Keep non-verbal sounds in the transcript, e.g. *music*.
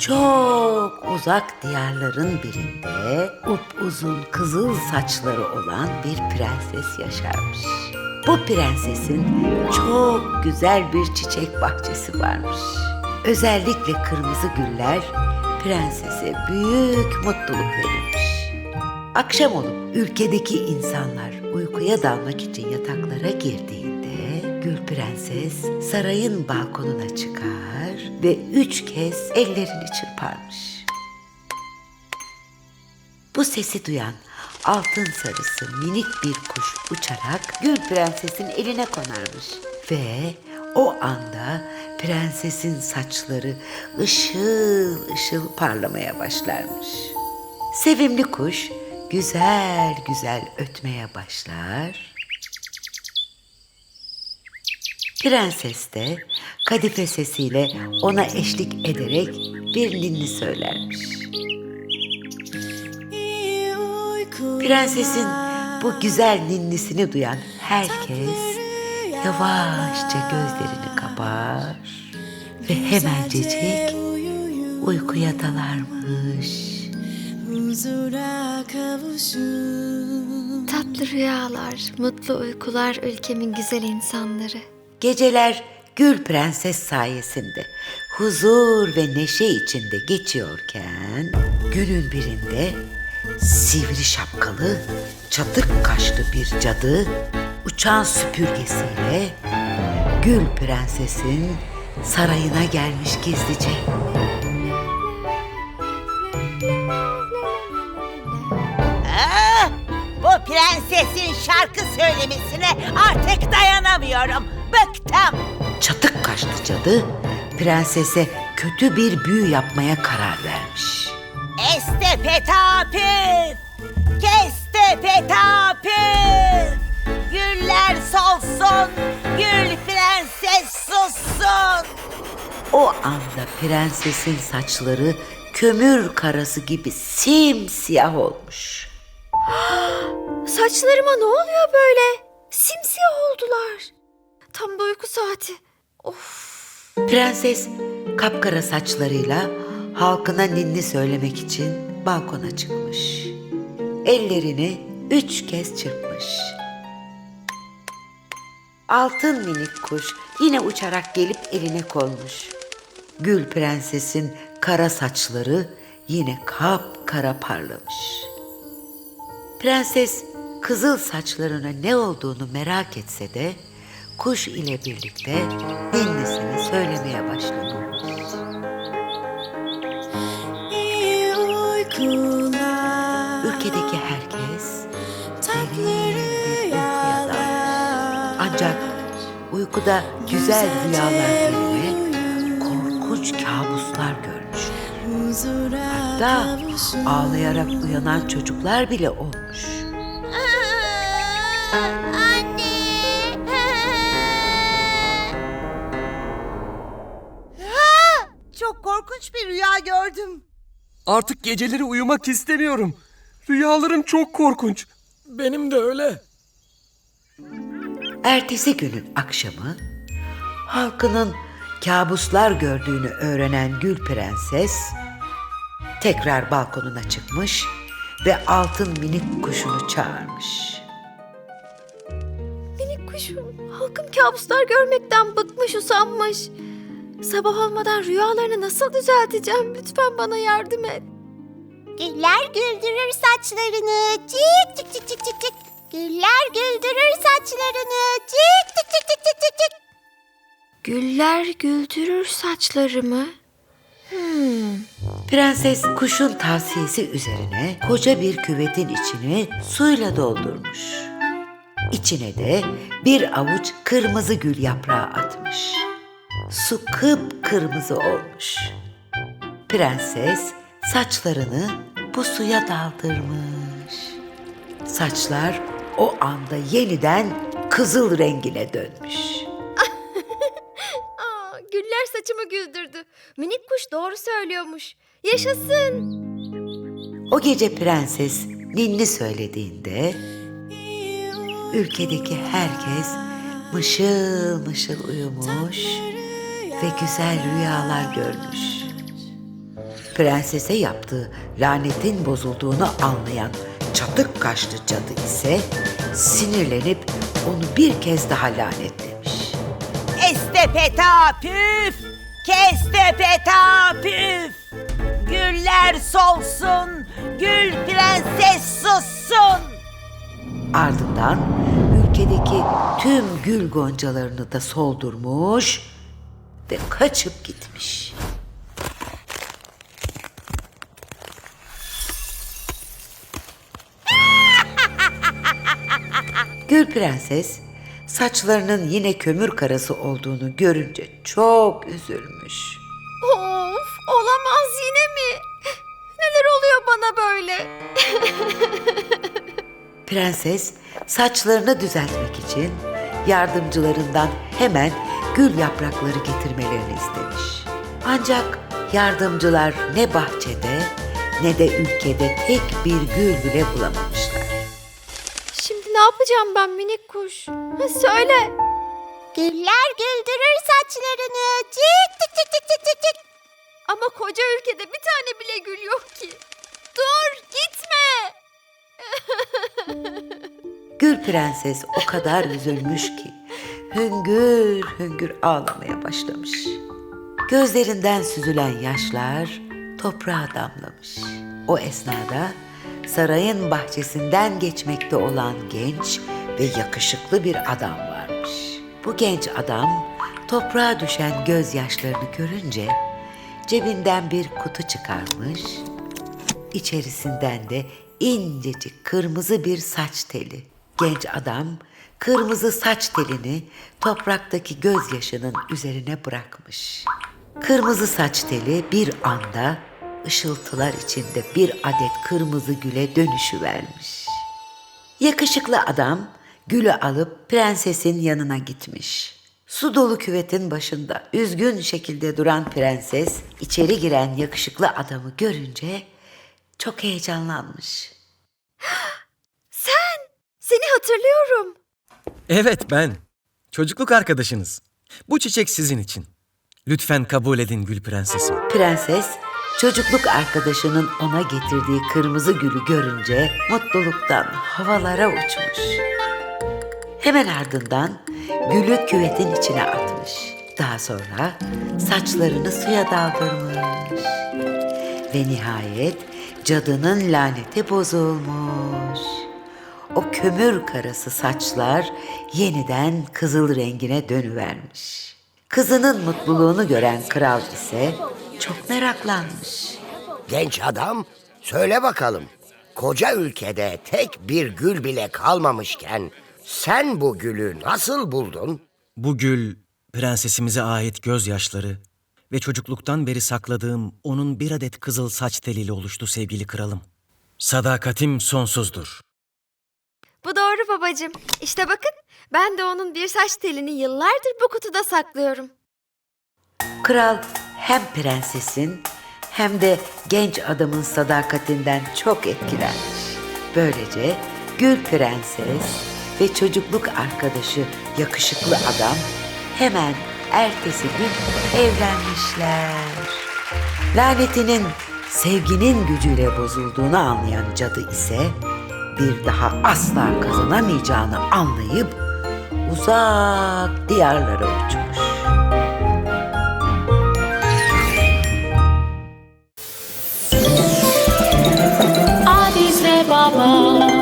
çok uzak diyarların birinde upuzun kızıl saçları olan bir prenses yaşarmış. Bu prensesin çok güzel bir çiçek bahçesi varmış. Özellikle kırmızı güller prensese büyük mutluluk verirmiş. Akşam olup ülkedeki insanlar uykuya dalmak için yataklara girdiğinde Gül Prenses sarayın balkonuna çıkar ve üç kez ellerini çırparmış. Bu sesi duyan altın sarısı minik bir kuş uçarak Gül Prenses'in eline konarmış. Ve o anda prensesin saçları ışıl ışıl parlamaya başlarmış. Sevimli kuş güzel güzel ötmeye başlar. Prenses de kadife sesiyle ona eşlik ederek bir ninni söylermiş. Prensesin bu güzel ninnisini duyan herkes yavaşça gözlerini kapar ve hemencecik uykuya dalarmış. huzura kavuşun Tatlı rüyalar, mutlu uykular ülkemin güzel insanları. Geceler Gül Prenses sayesinde huzur ve neşe içinde geçiyorken günün birinde sivri şapkalı, çatık kaşlı bir cadı uçan süpürgesiyle Gül Prenses'in sarayına gelmiş gizlice. Ah, bu prensesin şarkı söylemesine artık dayanamıyorum. Bıktım. Çatık kaşlı cadı prensese kötü bir büyü yapmaya karar vermiş. Este petapüf. Keste petapüf. Güller solsun. Gül prenses sussun. O anda prensesin saçları kömür karası gibi simsiyah olmuş. *gasps* Saçlarıma ne oluyor böyle? Simsiyah oldular. Tam da uyku saati. Of. Prenses kapkara saçlarıyla halkına ninni söylemek için balkona çıkmış. Ellerini üç kez çırpmış. Altın minik kuş yine uçarak gelip eline konmuş. Gül prensesin kara saçları yine kapkara parlamış. Prenses kızıl saçlarına ne olduğunu merak etse de kuş ile birlikte ninnisini söylemeye başlamış. İyi uykular Ülkedeki herkes Tatlı rüyalar Ancak uykuda güzel rüyalar yerine korkunç kabuslar görmüş. Kavuşun ağlayarak uyanan çocuklar bile olmuş. Çok gördüm. Artık geceleri uyumak istemiyorum. Rüyalarım çok korkunç. Benim de öyle. Ertesi günün akşamı halkının kabuslar gördüğünü öğrenen Gül Prenses tekrar balkonuna çıkmış ve altın minik kuşunu çağırmış. Minik kuşum. Halkım kabuslar görmekten bıkmış usanmış. Sabah olmadan rüyalarını nasıl düzelteceğim? Lütfen bana yardım et. Güller güldürür saçlarını. Cik cik cik cik cik cik. Güller güldürür saçlarını. Cik cik cik cik cik cik cik. Güller güldürür saçlarımı. Hmm. Prenses kuşun tavsiyesi üzerine koca bir küvetin içini suyla doldurmuş. İçine de bir avuç kırmızı gül yaprağı atmış. Su kıpkırmızı olmuş. Prenses saçlarını bu suya daldırmış. Saçlar o anda yeniden kızıl rengine dönmüş. *laughs* Aa, güller saçımı güldürdü. Minik kuş doğru söylüyormuş. Yaşasın. O gece prenses ninni söylediğinde ülkedeki herkes mışıl mışıl uyumuş ve güzel rüyalar görmüş. Prensese yaptığı lanetin bozulduğunu anlayan çatık kaşlı cadı ise sinirlenip onu bir kez daha lanetlemiş. Estepeta püf, kestepeta püf. Güller solsun, gül prenses sussun. Ardından ülkedeki tüm gül goncalarını da soldurmuş ve kaçıp gitmiş. Gül Prenses saçlarının yine kömür karası olduğunu görünce çok üzülmüş. Of olamaz yine mi? Neler oluyor bana böyle? Prenses saçlarını düzeltmek için yardımcılarından hemen gül yaprakları getirmelerini istemiş. Ancak yardımcılar ne bahçede ne de ülkede tek bir gül bile bulamamışlar. Şimdi ne yapacağım ben minik kuş? Ha, söyle. Güller güldürür saçlarını. Cik cik cik cik cik cik cik. Ama koca ülkede bir tane bile gül yok ki. Dur gitme. Gül Prenses o kadar üzülmüş ki hüngür hüngür ağlamaya başlamış. Gözlerinden süzülen yaşlar toprağa damlamış. O esnada sarayın bahçesinden geçmekte olan genç ve yakışıklı bir adam varmış. Bu genç adam toprağa düşen gözyaşlarını görünce cebinden bir kutu çıkarmış İçerisinden de incecik kırmızı bir saç teli. Genç adam kırmızı saç telini topraktaki gözyaşının üzerine bırakmış. Kırmızı saç teli bir anda ışıltılar içinde bir adet kırmızı güle dönüşüvermiş. Yakışıklı adam gülü alıp prensesin yanına gitmiş. Su dolu küvetin başında üzgün şekilde duran prenses içeri giren yakışıklı adamı görünce çok heyecanlanmış. *gasps* Seni hatırlıyorum. Evet ben. Çocukluk arkadaşınız. Bu çiçek sizin için. Lütfen kabul edin Gül Prensesim. Prenses çocukluk arkadaşının ona getirdiği kırmızı gülü görünce mutluluktan havalara uçmuş. Hemen ardından gülü küvetin içine atmış. Daha sonra saçlarını suya daldırmış. Ve nihayet cadının laneti bozulmuş. O kömür karası saçlar yeniden kızıl rengine dönüvermiş. Kızının mutluluğunu gören kral ise çok meraklanmış. Genç adam, söyle bakalım. Koca ülkede tek bir gül bile kalmamışken sen bu gülü nasıl buldun? Bu gül prensesimize ait gözyaşları ve çocukluktan beri sakladığım onun bir adet kızıl saç teliyle oluştu sevgili kralım. Sadakatim sonsuzdur. Bu doğru babacığım. İşte bakın ben de onun bir saç telini yıllardır bu kutuda saklıyorum. Kral hem prensesin hem de genç adamın sadakatinden çok etkilenmiş. Böylece Gül Prenses ve çocukluk arkadaşı yakışıklı adam hemen ertesi gün evlenmişler. Lanetinin sevginin gücüyle bozulduğunu anlayan cadı ise bir daha asla kazanamayacağını anlayıp uzak diyarlara uçmuş. Adis'le baba